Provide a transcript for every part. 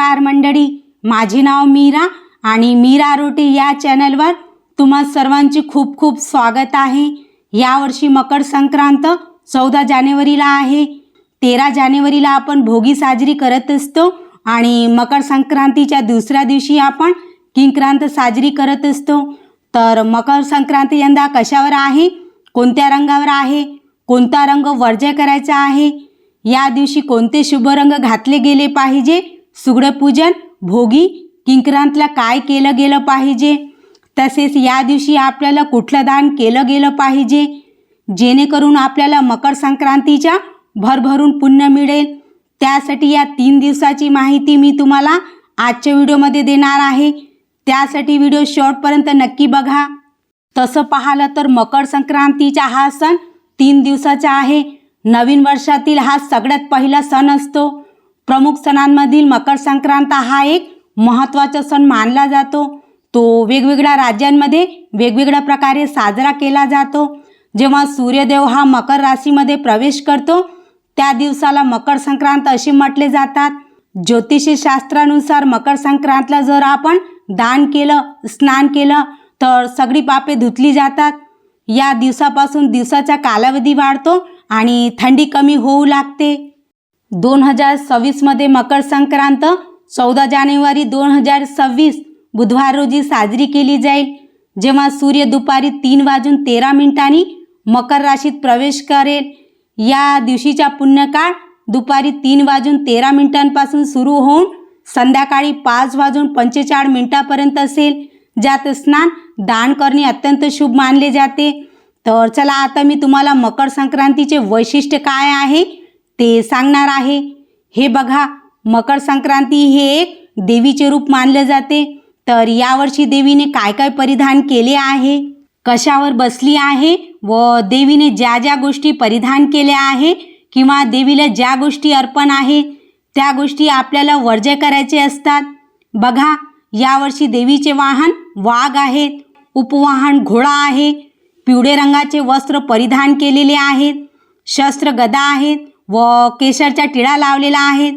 नमस्कार मंडळी. माझे नाव मीरा आणि मीरा रोटे या चॅनलवर तुम्हा सर्वांचे खूप खूप स्वागत आहे. यावर्षी मकर संक्रांत चौदा जानेवारीला आहे. तेरा जानेवारीला आपण भोगी साजरी करत असतो आणि मकर संक्रांतीच्या दुसऱ्या दिवशी आपण किंक्रांत साजरी करत असतो. तर मकर संक्रांती यंदा कशावर आहे? कोणत्या रंगावर आहे? कोणता रंग वर्ज्य करायचा आहे? या दिवशी कोणते शुभ रंग घातले गेले पाहिजे? सुगडपूजन भोगी किंक्रांतला काय केलं गेलं पाहिजे? तसेच या दिवशी आपल्याला कुठलं दान केलं गेलं पाहिजे? जेणेकरून आपल्याला मकर संक्रांतीच्या भरभरून पुण्य मिळेल. त्यासाठी या तीन दिवसाची माहिती मी तुम्हाला आजच्या व्हिडिओमध्ये देणार आहे. त्यासाठी व्हिडिओ शॉर्टपर्यंत नक्की बघा. तसं पाहिलं तर मकर संक्रांतीचा हा सण तीन दिवसाचा आहे. नवीन वर्षातील हा सगळ्यात पहिला सण असतो. प्रमुख सणांमधील मकर संक्रांत हा एक महत्त्वाचा सण मानला जातो. तो वेगवेगळ्या राज्यांमध्ये वेगवेगळ्या प्रकारे साजरा केला जातो. जेव्हा सूर्यदेव हा मकर राशीमध्ये प्रवेश करतो त्या दिवसाला मकर संक्रांत असे म्हटले जातात. ज्योतिषशास्त्रानुसार मकर संक्रांतला जर आपण दान केलं स्नान केलं तर सगळी पापे धुतली जातात. या दिवसापासून दिवसाचा कालावधी वाढतो आणि थंडी कमी होऊ लागते. दोन हजार सव्वीसमध्ये मकर संक्रांत चौदा जानेवारी दोन हजार सव्वीस बुधवार रोजी साजरी केली जाईल जेव्हा सूर्य दुपारी तीन वाजून तेरा मिनिटांनी मकर राशीत प्रवेश करेल. या दिवशीचा पुण्यकाळ दुपारी तीन वाजून तेरा मिनिटांपासून सुरू होऊन संध्याकाळी पाच वाजून पंचेचाळीस मिनिटापर्यंत असेल ज्यात स्नान दान करणे अत्यंत शुभ मानले जाते. तर चला आता मी तुम्हाला मकर संक्रांतीचे वैशिष्ट्य काय आहे? ते सांगणार आहे. हे बघा मकर संक्रांती हे एक देवीचे रूप मानले जाते. तर यावर्षी देवीने काय काय परिधान केले आहे? कशावर बसली आहे व देवीने ज्या ज्या गोष्टी परिधान केल्या आहे किंवा देवीला ज्या गोष्टी अर्पण आहे त्या गोष्टी आपल्याला वर्ज्य करायचे असतात? बघा यावर्षी देवीचे वाहन वाघ आहेत उपवाहन घोडा आहे पिवळे रंगाचे वस्त्र परिधान केलेले आहेत शस्त्र गदा आहेत व केशरच्या टिळा लावलेला आहेत.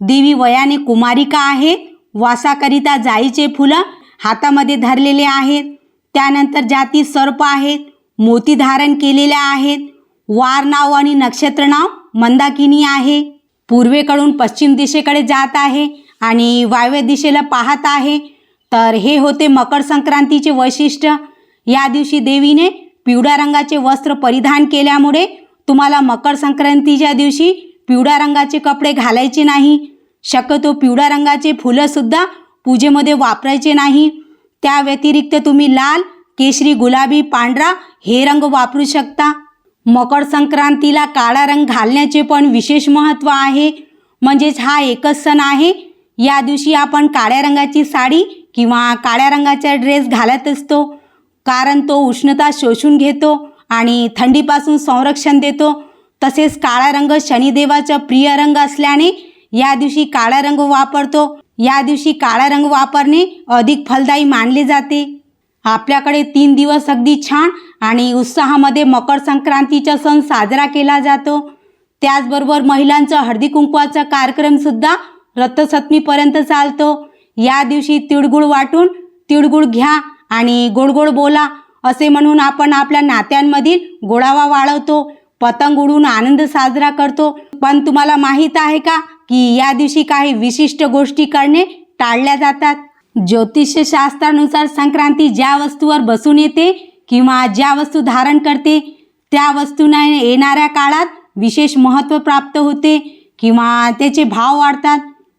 देवी वयाने कुमारिका आहेत. वासाकरिता जाईचे फुलं हातामध्ये धरलेले आहेत. त्यानंतर जाती सर्प आहेत. मोती धारण केलेल्या आहेत. वार नाव आणि नक्षत्र नाव मंदाकिनी आहे. पूर्वेकडून पश्चिम दिशेकडे जात आहे आणि वायव्य दिशेला पाहत आहे. तर हे होते मकर संक्रांतीचे वैशिष्ट्य. या दिवशी देवीने पिवळ्या रंगाचे वस्त्र परिधान केल्यामुळे तुम्हाला मकर संक्रांतीच्या दिवशी पिवळ्या रंगाचे कपडे घालायचे नाही शक्यतो पिवळ्या रंगाचे फुलंसुद्धा पूजेमध्ये वापरायचे नाही. त्या व्यतिरिक्त तुम्ही लाल केशरी गुलाबी पांढरा हे रंग वापरू शकता. मकर संक्रांतीला काळा रंग घालण्याचे पण विशेष महत्त्व आहे. म्हणजेच हा एकच सण आहे. या दिवशी आपण काळ्या रंगाची साडी किंवा काळ्या रंगाचा ड्रेस घालत असतो. कारण तो उष्णता शोषून घेतो. आणि थंडीपासून संरक्षण देतो. तसेच काळा रंग शनिदेवाचा प्रिय रंग असल्याने या दिवशी काळा रंग वापरतो. या दिवशी काळा रंग वापरणे अधिक फलदायी मानले जाते. आपल्याकडे तीन दिवस अगदी छान आणि उत्साहामध्ये मकर संक्रांतीचा सण साजरा केला जातो. त्याचबरोबर महिलांचा हळदी कुंकवाचा कार्यक्रमसुद्धा रथसप्तमीपर्यंत चालतो. या दिवशी तिळगुळ वाटून तिळगुळ घ्या आणि गोड गोड बोला. असे म्हणून आपण आपल्या नात्यांमधील गोडावा वाढवतो पतंग उडून आनंद साजरा करतो. पण तुम्हाला माहीत आहे का की या दिवशी काही विशिष्ट गोष्टी करणे टाळल्या जातात? ज्योतिषशास्त्रानुसार संक्रांती ज्या वस्तूवर बसून येते किंवा ज्या वस्तू धारण करते त्या वस्तूंना येणाऱ्या काळात विशेष महत्त्व प्राप्त होते किंवा त्याचे भाव वाढतात.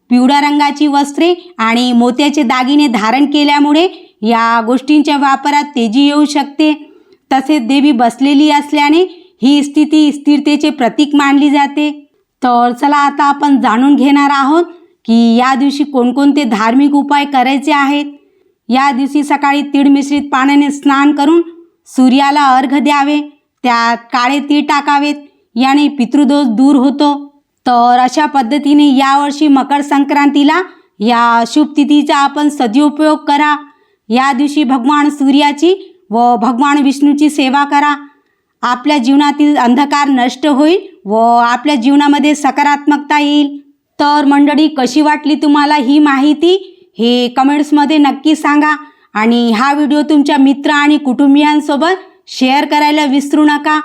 पिवळ्या रंगाची वस्त्रे आणि मोत्याचे दागिने धारण केल्यामुळे या गोष्टींच्या वापरात तेजी येऊ शकते. तसेच देवी बसलेली असल्याने ही स्थिती स्थिरतेचे प्रतीक मानली जाते. तर चला आता आपण जाणून घेणार आहोत की या दिवशी कोणकोणते धार्मिक उपाय करायचे आहेत. या दिवशी सकाळी तीळ मिश्रित पाण्याने स्नान करून सूर्याला अर्घ द्यावे. त्यात काळे तीळ टाकावेत. याने पितृदोष दूर होतो. तर अशा पद्धतीने यावर्षी मकर संक्रांतीला या शुभ तिथीचा आपण सदुपयोग करा. या दिवशी भगवान सूर्याची व भगवान विष्णूची सेवा करा. आपल्या जीवनातील अंधकार नष्ट होईल व आपल्या जीवनामध्ये सकारात्मकता येईल. तर मंडळी कशी वाटली तुम्हाला ही माहिती? हे कमेंट्समध्ये नक्की सांगा. आणि हा व्हिडिओ तुमच्या मित्र आणि कुटुंबियांसोबत शेअर करायला विसरू नका.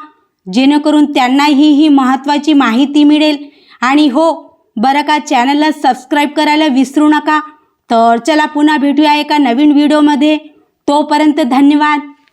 जेणेकरून त्यांनाही ही महत्त्वाची माहिती मिळेल. आणि हो बरं का चॅनलला सबस्क्राईब करायला विसरू नका. तर चला पुन्हा भेटूया एका नवीन व्हिडिओमध्ये तोपर्यंत धन्यवाद.